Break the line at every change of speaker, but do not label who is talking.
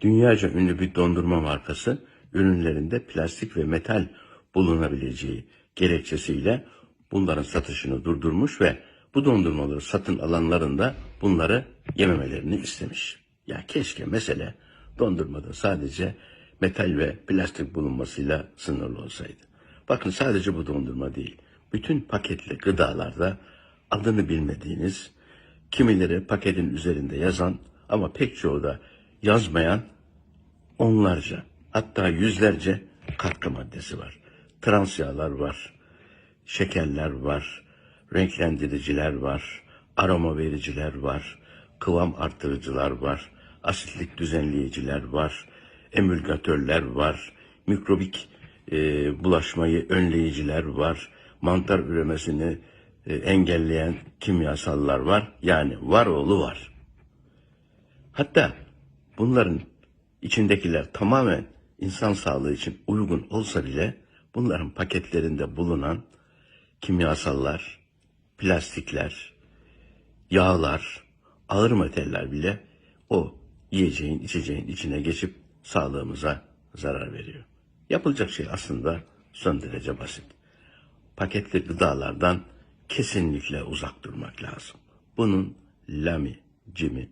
dünyaca ünlü bir dondurma markası ürünlerinde plastik ve metal bulunabileceği gerekçesiyle bunların satışını durdurmuş ve bu dondurmaları satın alanların da bunları yememelerini istemiş. Ya keşke mesele dondurmada sadece metal ve plastik bulunmasıyla sınırlı olsaydı. Bakın sadece bu dondurma değil. Bütün paketli gıdalarda adını bilmediğiniz, kimileri paketin üzerinde yazan ama pek çoğu da yazmayan onlarca hatta yüzlerce katkı maddesi var. Trans yağlar var, şekerler var, renklendiriciler var, aroma vericiler var, kıvam artırıcılar var, asitlik düzenleyiciler var, emülgatörler var, mikrobik e, bulaşmayı önleyiciler var, mantar üremesini e, engelleyen kimyasallar var. Yani var oğlu var. Hatta bunların içindekiler tamamen insan sağlığı için uygun olsa bile bunların paketlerinde bulunan kimyasallar, plastikler, yağlar, ağır metaller bile o yiyeceğin, içeceğin içine geçip sağlığımıza zarar veriyor. Yapılacak şey aslında son derece basit. Paketli gıdalardan kesinlikle uzak durmak lazım. Bunun lami, cimi.